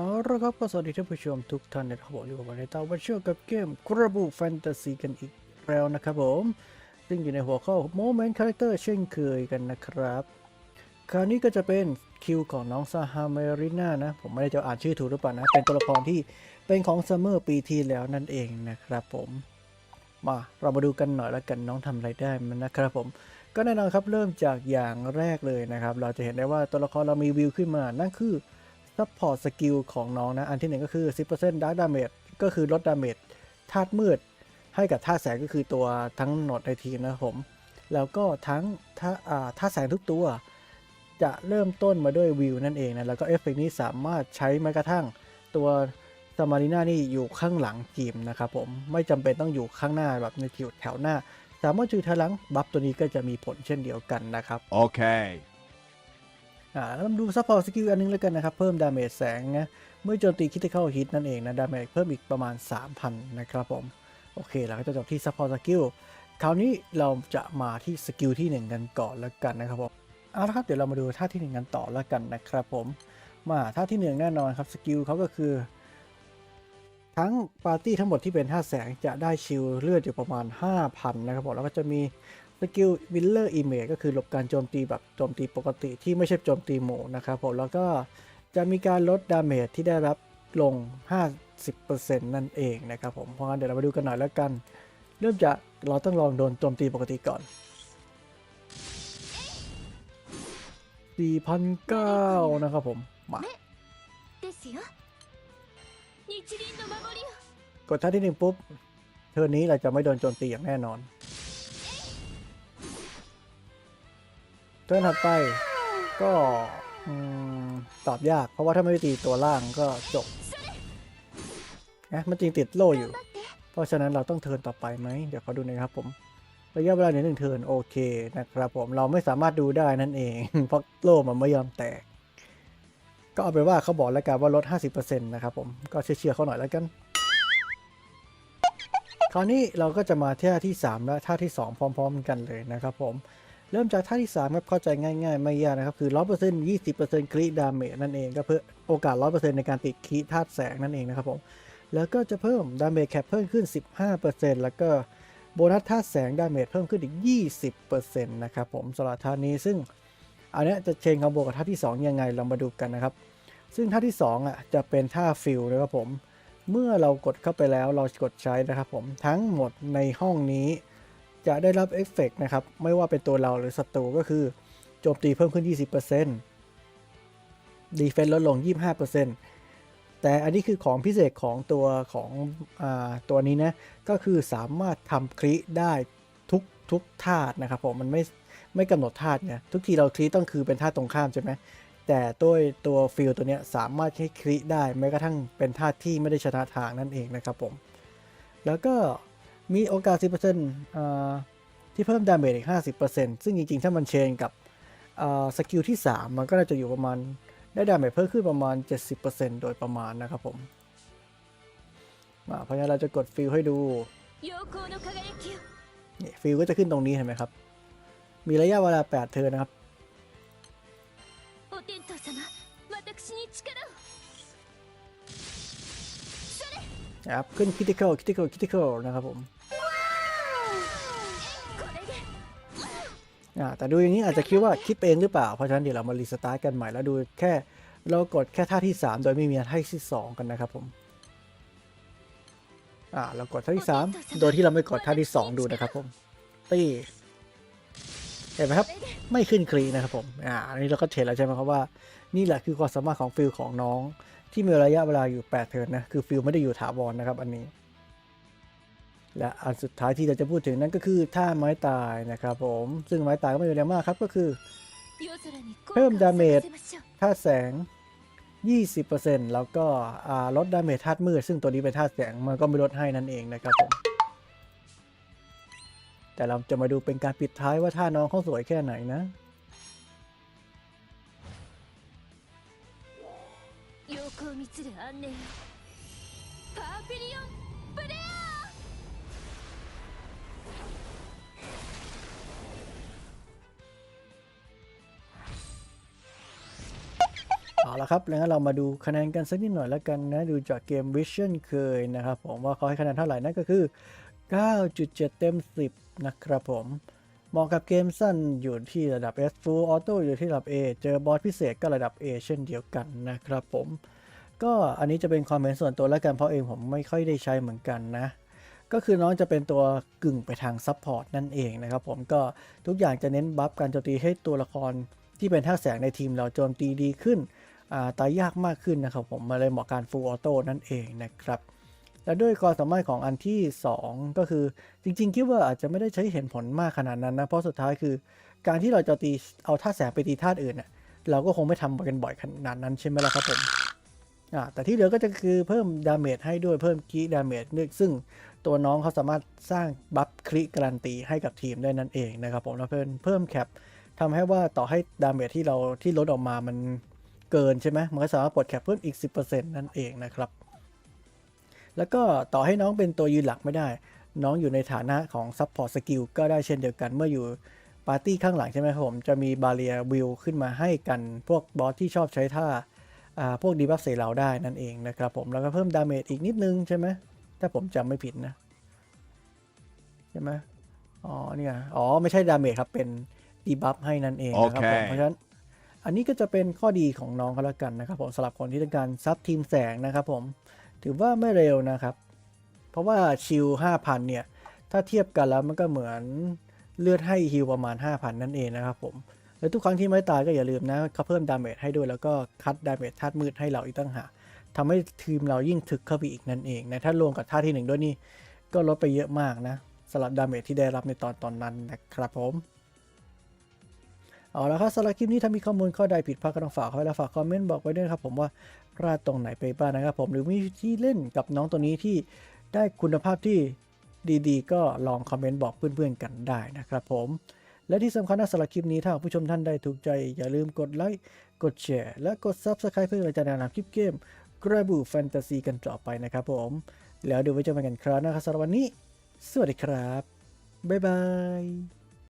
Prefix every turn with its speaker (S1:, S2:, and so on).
S1: เอาละครับก็สวัสดีท่านผู้ชมทุกท่านนะครับผมอยู่กับผมในตาวันเชื่อกับเกมกระบุแฟนตาซีกันอีกแล้วนะครับผมซึ่งอยู่ในหัวข้อ Moment Character เช่นเคยกันนะครับ คราวนี้ก็จะเป็นคิวของน้องซาฮาเมริน่านะ ผมไม่ได้จะอ่านชื่อถูกหรือเปล่านะ เป็นตัวละครที่เป็นของซัมเมอร์ปีที่แล้วนั่นเองนะครับผมมาเรามาดูกันหน่อยแล้วกันน้องทำอะไรได้มันนะครับผมก็แน่นอนครับเริ่มจากอย่างแรกเลยนะครับ เราจะเห็นได้ว่าตัวละครเรามีวิวขึ้นมานั่นคือ ซัพพอร์ตสกิลของน้องนะ อันที่หนึ่งก็คือ 10% Dark Damage ก็คือลดดาเมจธาตุมืด ให้กับธาตุแสงก็คือตัวทั้งหนดในทีมนะครับผม แล้วก็ทั้งธาอ่าธาตุแสงทุกตัว จะเริ่มต้นมาด้วยวิวนั่นเองนะ แล้วก็เอฟเฟกต์นี้สามารถใช้แม้กระทั่งตัวสมารีนานี่อยู่ข้างหลังทีมนะครับผม ไม่จำเป็นต้องอยู่ข้างหน้าแบบในคิวแถวหน้า สามารถอยู่ทางหลังบัฟตัวนี้ก็จะมีผลเช่นเดียวกันนะครับ
S2: Okay.
S1: อ่าแล้วมาดูซัพพอร์ตสกิลอันนึงแล้วกันนะครับ เพิ่มดาเมจแสงนะเมื่อโจมตีคิ t ิ c เข้าฮิตนั่นเองนะ ดาเมจเพิ่มอีกประมาณ 3,000 นะครับผม โอเคเราก็จะจบที่ซัพพอร์ตสกิลคราวนี้เราจะมาที่สกิลที่ 1 กันก่อนแล้วกันนะครับผมเอาละครับเดี๋ยวเรามาดูท่าที่ 1 กันต่อแล้วกันนะครับผมมาท่าที่ 1 แน่นอนครับสกิลเขาก็คือ ทั้งปาร์ตี้ทั้งหมดที่เป็นท่าแสงจะได้ชิลเลือดอยู่ประมาณ 5,000 นะครับผมแล้วก็จะมี สกิลวิลเลอร์อิมเมจก็คือลบการโจมตีแบบโจมตีปกติที่ไม่ใช่โจมตีหมูนะครับผมแล้วก็จะมีการลดดาเมจที่ได้รับลง 50%นั่นเองนะครับผมเพราะงั้นเดี๋ยวเราไปดูกันหน่อยแล้วกัน เริ่มจากเราต้องลองโดนโจมตีปกติก่อน4,009นะครับผม มากดท่าที่หนึ่งปุ๊บ เทอร์นี้เราจะไม่โดนโจมตีอย่างแน่นอน เทิร์นถัดไปก็ตอบยาก เพราะว่าถ้าไม่ตีตัวล่างก็จบนะมันจริงติดโล่อยู่ เพราะฉะนั้นเราต้องเทินต่อไปไหม เดี๋ยวเขาดูนะครับผม ระยะเวลาหนึ่งเทินโอเคนะครับผม เราไม่สามารถดูได้นั่นเอง เพราะโล่มันไม่ยอมแตก ก็เอาไปว่าเขาบอกแล้วกันว่าลด 50%นะครับผม ก็เชื่อเขาหน่อยแล้วกัน คราวนี้เราก็จะมาท่าที่ 3 และท่าที่ 2 พร้อม ๆ กันเลยนะครับผม เริ่มจากท่าที่3ครับเข้าใจง่ายๆ ไม่ยากนะครับ คือ 100% 20%คลิดาเมจนั่นเอง ก็เพื่อโอกาส 100%ในการติดคลิธาตุแสงนั่นเองนะครับผม แล้วก็จะเพิ่มดาเมจแคปเพิ่มขึ้น 15%แล้วก็โบนัสธาตุแสงดาเมจเพิ่มขึ้นอีก 20%นะครับผมสำหรับท่านี้ซึ่งอันนี้จะเชนคอมโบกับท่าที่ 2 ยังไงเรามาดูกันนะครับ ซึ่งท่าที่ 2อะจะเป็นท่าฟิลนะครับผม เมื่อเรากดเข้าไปแล้วเรากดใช้นะครับผมทั้งหมดในห้องนี้ จะได้รับเอฟเฟกต์นะครับ ไม่ว่าเป็นตัวเราหรือศัตรูก็คือ โจมตีเพิ่มขึ้น 20%ดีเฟนส์ลดลง 25%แต่อันนี้คือของพิเศษของตัวของอตัวนี้นะ ก็คือสามารถทำคลิได้ทุกทุกธาตุนะครับผมมันไม่ไม่กำหนดธาตุไงทุกทีเราคลิต้องคือเป็นธาตุตรงข้ามใช่ไหมแต่ด้วยตัวฟิลตัวเนี้ยสามารถให้คลิได้แม้กระทั่งเป็นธาตุที่ไม่ได้ชนะทางนั่นเองนะครับผม แล้วก็ มีโอกาส 10%ที่เพิ่มดาเมจอีก 50%ซึ่งจริงๆ ถ้ามันเชนกับสกิลที่ 3 มันก็น่าจะอยู่ประมาณ ได้ดาเมจเพิ่มขึ้นประมาณ 70%โดยประมาณนะครับผมมเพราะงั้นเราจะกดฟิลให้ดูนี่ฟิลก็จะขึ้นตรงนี้เห็นไหมครับ มีระยะเวลา 8 เทอร์นะครับครับขึ้น critical critical critical นะครับผม แต่ดูอย่างนี้อาจจะคิดว่าคิดเองหรือเปล่า เพราะฉะนั้นเดี๋ยวเรามารีสตาร์ทกันใหม่แล้วดูแค่เรากดแค่ท่าที่ 3 โดยไม่มีท่าที่ 2 กันนะครับผมอ่าเรากดท่าที่ 3 โดยที่เราไม่กดท่าที่ 2 ดูนะครับผมตีเห็นไหมครับไม่ขึ้นครีนะครับผมอ่าอันนี้เราก็เห็นแล้วใช่ไหมครับว่า นี่แหละคือความสามารถของฟิลของน้อง ที่มีระยะเวลาอยู่8เทิร์นนะคือฟิลไม่ได้อยู่ถาวรนะครับอันนี้ และอันสุดท้ายที่เราจะพูดถึงนั้นก็คือท่าไม้ตายนะครับผมซึ่งไม้ตายก็ไม่มีอะไรมากครับก็คือ เพิ่มดาเมจท่าแสง 20%แล้วก็ลดดาเมจท่ามืดซึ่งตัวนี้เป็นท่าแสงมันก็ไม่ลดให้นั่นเองนะครับผมแต่เราจะมาดูเป็นการปิดท้ายว่าท่าน้องเขาสวยแค่ไหนนะ
S3: โยโกมิตสึอันเนพาปิริ
S1: ออน ละครับ แล้วงั้นเรามาดูคะแนนกันสักนิดหน่อยแล้วกันนะ ดูจากเกม Vision เคยนะครับผมว่าเขาให้คะแนนเท่าไหร่นั่นก็คือ 9.7 เต็ม 10 นะครับผมเหมาะกับเกมสั้นอยู่ที่ระดับ S Full Auto อยู่ที่ระดับ A เจอบอสพิเศษก็ระดับ A เช่นเดียวกันนะครับผม ก็อันนี้จะเป็นความเห็นส่วนตัวแล้วกันเพราะเองผมไม่ค่อยได้ใช้เหมือนกันนะ ก็คือน้องจะเป็นตัวกึ่งไปทางซับพอร์ตนั่นเองนะครับผมก็ทุกอย่างจะเน้นบัฟการโจมตีให้ตัวละครที่เป็นท่าแสงในทีมเราโจมตีดีขึ้น ตายยากมากขึ้นนะครับผมมาเลยเหมาะการฟูลออโต้นั่นเองนะครับและด้วยความสามารถของอันที่ 2 ก็คือจริงๆคิดว่าอาจจะไม่ได้ใช้เห็นผลมากขนาดนั้นนะ เพราะสุดท้ายคือ การที่เราจะตีเอาท่าแสงไปตีท่าอื่นเน่ะเราก็คงไม่ทำกันบ่อยขนาดนั้นใช่ไหมล่ะครับผมอ่าแต่ที่เหลือก็จะคือเพิ่มดาเมจให้ด้วยเพิ่มคีดาเมจซึ่งตัวน้องเขาสามารถสร้างบัฟคลิการันตีให้กับทีมได้นั่นเองนะครับผมแล้วเพิ่มเพิ่มแคปทำให้ว่าต่อให้ดาเมจที่เราที่ลดออกมามัน เกินใช่ไหมมันก็สามารถปลดแคปเพิ่มอีก 10%นั่นเองนะครับ แล้วก็ต่อให้น้องเป็นตัวยืนหลักไม่ได้ น้องอยู่ในฐานะของซับพอร์ตสกิลก็ได้เช่นเดียวกันเมื่ออยู่ปาร์ตี้ข้างหลังใช่ไหมครับผม จะมีบาเรียวิวขึ้นมาให้กันพวกบอสที่ชอบใช้ท่าอ่าพวกดีบัฟเซเราได้นั่นเองนะครับผม แล้วก็เพิ่มดาเมจอีกนิดนึงใช่ไหมถ้าผมจำไม่ผิดนะ ใช่ไหมอ๋อเนี่ยอ๋อ ไม่ใช่ดาเมจครับเป็นดีบัฟให้นั่นเองนะครับผม
S2: โอเค
S1: เพราะฉะนั้น อันนี้ก็จะเป็นข้อดีของน้องเขาล้วกันนะครับผมสำหรับคนที่ต้องการซับทีมแสงนะครับผมถือว่าไม่เร็วนะครับ เพราะว่าชิล5,000 เนี่ย ถ้าเทียบกันแล้วมันก็เหมือนเลือดให้ฮิลประมาณ 5,000 นั่นเองนะครับผมแล้วทุกครั้งที่ไม่ตายก็อย่าลืมนะเขาเพิ่มดาเมจให้ด้วยแล้วก็คัดดาเมจธาตุมืดให้เราอีกตั้งหากทำให้ทีมเรายิ่งถึกเข้าไปอีกนั่นเองนะถ้ารวมกับท่าที่หนึ่งด้วยนี่ก็ลดไปเยอะมากนะสำหรับดาเมจที่ได้รับในตอนตอนนั้นนะครับผม เอาละครับสำหรับคลิปนี้ถ้ามีข้อมูลข้อใดผิดพลาดก็ต้องฝากไว้แล้วฝากคอมเมนต์บอกไว้ด้วยครับผมว่าพลาดตรงไหนไปบ้างนะครับผมหรือมีที่เล่นกับน้องตัวนี้ที่ได้คุณภาพที่ดีๆ ก็ลองคอมเมนต์บอกเพื่อนๆกันได้นะครับผมและที่สำคัญนะสำหรับคลิปนี้ถ้าผู้ชมท่านใดถูกใจ อย่าลืมกดไลค์กดแชร์และกด Subscribe เพื่อจะได้นำคลิปเกม g r a b u Fantasy กันต่อไปนะครับผม แล้วเดี๋ยวไว้เจอกันคราวหน้าครับสำหรับวันนี้ สวัสดีครับ บ๊ายบาย